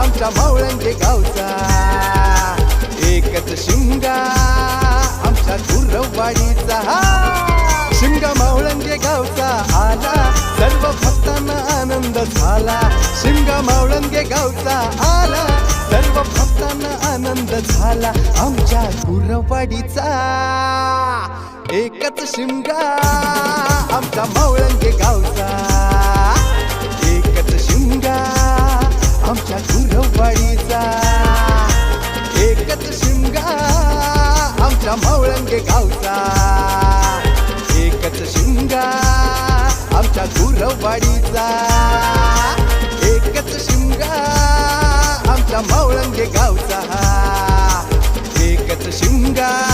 आमच्या मावळ्यांचे गावचा. एकच शिमगा आमच्या गुरवाडीचा. शिमगा मावळंगे गावचा आला सर्व भक्तांना आनंद झाला. शिमगा मावळंगे गावचा आला सर्व भक्तांना आनंद झाला. आमच्या गुरवाडीचा एकच शिमगा रंग गावचा. एकच शिमगा आमच्या गुरववाडीचा एकच शिमगा आमच्या मावळंगे गावचा. एकच शिमगा